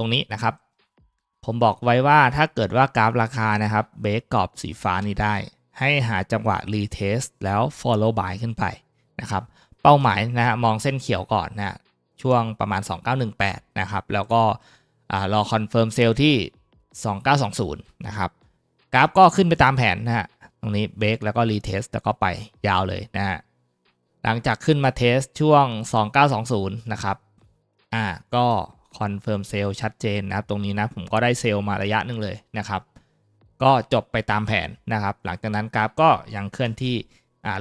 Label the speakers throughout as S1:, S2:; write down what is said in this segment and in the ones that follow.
S1: ตรงนี้นะครับ ผมบอกไว้ว่าถ้าเกิดว่ากราฟราคานะครับเบรกกรอบสีฟ้านี้ได้ ให้หาจังหวะรีเทสแล้ว follow buy ขึ้นไปนะครับ เป้าหมายนะฮะมองเส้นเขียวก่อนนะฮะช่วงประมาณ 2918 นะครับ แล้วก็รอคอนเฟิร์มเซลที่ 2920 นะครับกราฟก็ขึ้นไปตามแผนนะฮะตรงนี้เบรกแล้วก็รีเทสแล้วก็ไปยาวเลยนะฮะหลังจากขึ้นมาเทสช่วง 2920 นะครับ อ่า ก็ คอนเฟิร์มเซลชัดเจนนะครับ ตรงนี้นะผมก็ได้เซลล์มาระยะหนึ่งเลยนะครับ ก็จบไปตามแผนนะครับ หลังจากนั้นกราฟก็ยังเคลื่อนที่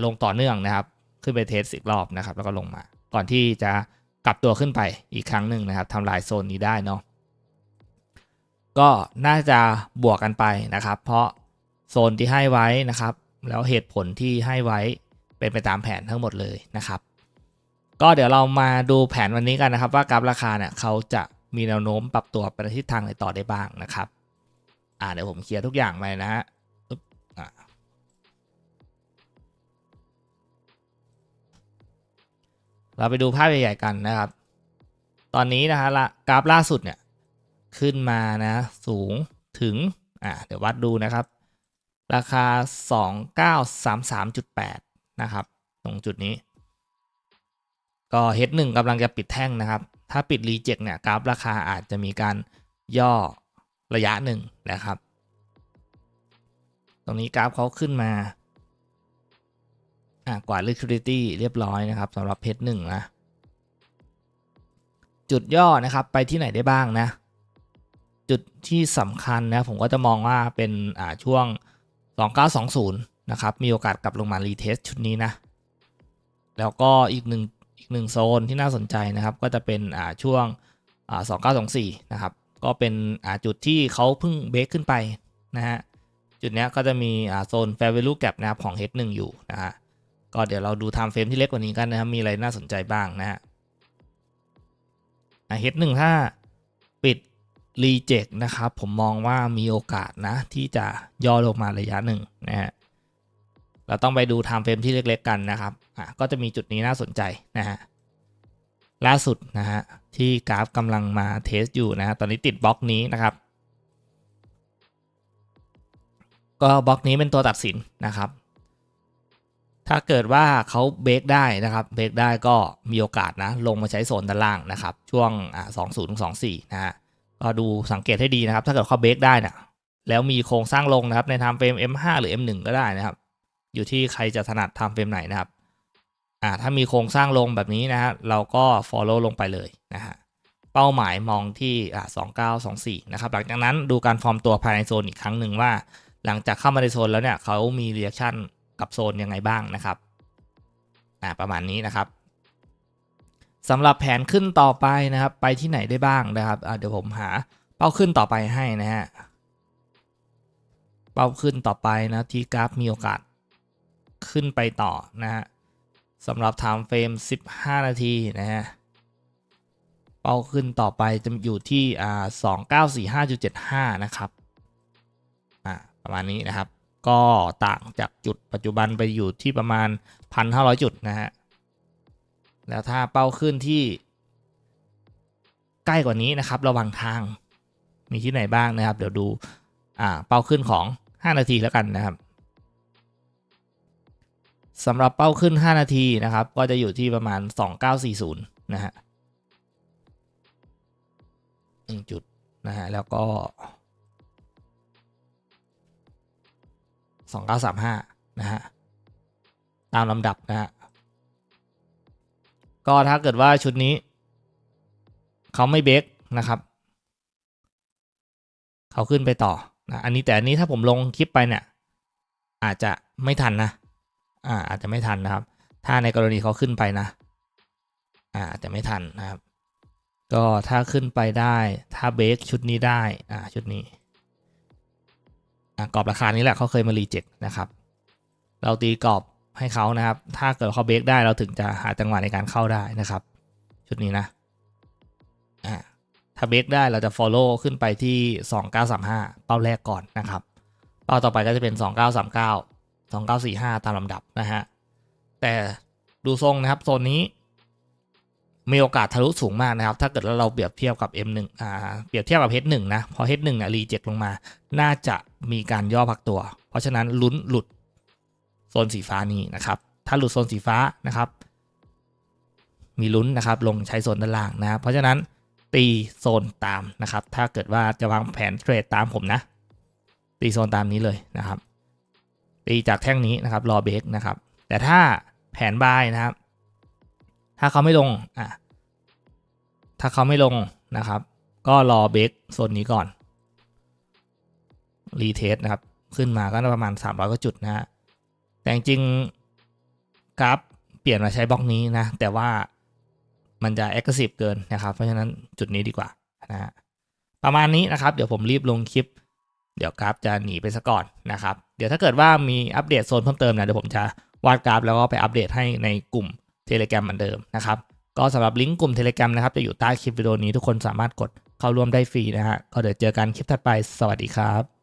S1: ลงต่อเนื่องนะครับ ขึ้นไปเทสอีกรอบนะครับ แล้วก็ลงมา ก่อนที่จะกลับตัวขึ้นไปอีกครั้งหนึ่งนะครับทำลายโซนนี้ได้เนาะก็น่าจะบวกกันไปนะครับ เพราะโซนที่ให้ไว้นะครับ แล้วเหตุผลที่ให้ไว้เป็นไปตามแผนทั้งหมดเลยนะครับ ก็เดี๋ยวเรามาดูแผนวันนี้กันนะครับ ว่ากราฟราคาเนี่ยเขาจะมีแนวโน้มปรับตัวไปในทิศทางไหนต่อได้บ้างนะครับ อ่าเดี๋ยวผมเคลียร์ทุกอย่างไปนะฮะเราไปดูภาพใหญ่ๆกันนะครับ ตอนนี้นะฮะละกราฟล่าสุดเนี่ยขึ้นมานะสูงถึงอ่าเดี๋ยววัดดูนะครับ ราคา 2933.8 นะครับ ตรงจุดนี้ ก็เฮดหนึ่งกำลังจะปิดแท่งนะครับ ถ้าปิดรีเจ็คเนี่ยกราฟราคาอาจจะมีการย่อระยะหนึ่งนะครับ ตรงนี้กราฟเขาขึ้นมา อ่ากว่า liquidity เรียบร้อยนะครับสำหรับเพชรหนึ่งนะ จุดย่อนะครับไปที่ไหนได้บ้างนะ จุดที่สำคัญนะ ผมก็จะมองว่าเป็นอ่าช่วง 2920 นะครับ มีโอกาสกลับลงมารีเทสชุดนี้นะ แล้วก็อีกหนึ่ง อีกหนึ่งโซนที่น่าสนใจนะครับ ก็จะเป็นอ่าช่วงอ่า2924นะครับ ก็เป็นอ่าจุดที่เขาเพิ่งเบรกขึ้นไปนะฮะ จุดนี้ก็จะมีอ่าโซน fair value gap นะครับของ H1 อยู่นะฮะ ก็เดี๋ยวเราดู time frame ที่เล็กกว่านี้กันนะครับ มีอะไรน่าสนใจบ้างนะฮะอ่า H1 ถ้าปิด reject นะครับ ผมมองว่ามีโอกาสนะ ที่จะย่อลงมาระยะหนึ่งนะฮะ เราต้องไปดู time frame ที่เล็ก ๆ กันนะครับ อะก็จะมีจุดนี้น่าสนใจนะฮะล่าสุดนะฮะที่กราฟกำลังมาเทสอยู่นะฮะตอนนี้ติดบล็อกนี้นะครับ ก็บล็อกนี้เป็นตัวตัดสินนะครับ ถ้าเกิดว่าเขาเบรกได้นะครับเบรกได้ก็มีโอกาสนะลงมาใช้โซนด้านล่างนะครับ ช่วงอ่าสองศูนย์ถึงสองสี่นะฮะก็ดูสังเกตให้ดีนะครับ ถ้าเกิดเขาเบรกได้นะแล้วมีโครงสร้างลงนะครับใน time frame M5 หรือ M1 ก็ได้นะครับ อยู่ที่ใครจะถนัด time frame ไหนนะครับ อ่าถ้ามีโครงสร้างลงแบบนี้นะฮะเราก็ follow ลงไปเลยนะฮะเป้าหมายมองที่อ่าสองเนะครับ หลังจากนั้นดูการฟอร์มตัวภายในโซนอีกครั้งหนึ่งว่า หลังจากเข้ามาในโซนแล้วเนี่ยเขามี reaction กับโซนยังไงบ้างนะครับอ่าประมาณนี้นะครับสำหรับแผนขึ้นต่อไปนะครับ ไปที่ไหนได้บ้างนะครับอ่าเดี๋ยวผมหาเป้าขึ้นต่อไปให้นะฮะเป้าขึ้นต่อไปนะที่กราฟมีโอกาสขึ้นไปต่อนะฮะ สำหรับ time frame 15 นาทีนะฮะ เป้าขึ้นต่อไปจะอยู่ที่อ่า2945.75 นะครับอ่าประมาณนี้นะครับ ก็ต่างจากจุดปัจจุบันไปอยู่ที่ประมาณ 1,500 จุดนะฮะ แล้วถ้าเป้าขึ้นที่ ใกล้กว่านี้นะครับ ระหว่างทางมีที่ไหนบ้างนะครับ เดี๋ยวดูอ่าเป้าขึ้นของ 5 นาทีแล้วกันนะครับ สำหรับเป้าขึ้น 5 นาทีนะครับ ก็จะอยู่ที่ประมาณ 2940 นะฮะ1จุดนะฮะ แล้วก็สองเก้าสามห้านะฮะ ตามลำดับนะฮะ ก็ถ้าเกิดว่าชุดนี้ เขาไม่เบรกนะครับ เขาขึ้นไปต่อนะอันนี้แต่อันนี้ถ้าผมลงคลิปไปเนี่ย อาจจะไม่ทันนะ อ่าอาจจะไม่ทันนะครับ ถ้าในกรณีเขาขึ้นไปนะอ่าอาจจะไม่ทันนะครับ ก็ถ้าขึ้นไปได้ถ้าเบรกชุดนี้ได้อ่าชุดนี้กรอบราคานี้แหละเขาเคยมารีเจ็คนะครับ เราตีกรอบให้เขานะครับ ถ้าเกิดเขาเบรกได้เราถึงจะหาจังหวะในการเข้าได้นะครับ ชุดนี้นะอ่าถ้าเบรกได้เราจะ follow ขึ้นไปที่ 2935 เป้าแรกก่อนนะครับ เป้าต่อไปก็จะเป็น 2939 2945 ตามลำดับนะฮะ แต่ดูทรงนะครับโซนนี้ มีโอกาสทะลุสูงมากนะครับ ถ้าเกิดเราเปรียบเทียบกับ M1 อ่าเปรียบเทียบกับ H1 นะพอ H1 เนี่ยรีเจ็คลงมา น่าจะมีการย่อพักตัว เพราะฉะนั้นลุ้นหลุดโซนสีฟ้านี้นะครับ ถ้าหลุดโซนสีฟ้านะครับ มีลุ้นนะครับ ลงใช้โซนด้านล่างนะ เพราะฉะนั้นตีโซนตามนะครับ ถ้าเกิดว่าจะวางแผนเทรดตามผมนะ ตีโซนตามนี้เลยนะครับ ตีจากแท่งนี้นะครับรอเบรกนะครับ แต่ถ้าแผนบายนะครับ ถ้าเขาไม่ลงอะถ้าเขาไม่ลงนะครับ ก็รอเบรกโซนนี้ก่อนรีเทสนะครับ ขึ้นมาก็ประมาณ 300 กว่าจุดนะฮะแต่จริงกราฟเปลี่ยนมาใช้บล็อกนี้นะ แต่ว่ามันจะ aggressive เกินนะครับ เพราะฉะนั้นจุดนี้ดีกว่านะฮะประมาณนี้นะครับ เดี๋ยวผมรีบลงคลิป เดี๋ยวกราฟจะหนีไปซะก่อนนะครับ เดี๋ยวถ้าเกิดว่ามีอัปเดตโซนเพิ่มเติมนะเดี๋ยวผมจะวาดกราฟแล้วก็ไปอัปเดตให้ในกลุ่ม Telegram เหมือนเดิมนะครับ ก็สำหรับลิงก์กลุ่ม Telegram นะครับจะอยู่ใต้คลิปวิดีโอนี้ทุกคนสามารถกดเข้าร่วมได้ฟรีนะฮะก็เดี๋ยวเจอกันคลิปถัดไปสวัสดีครับ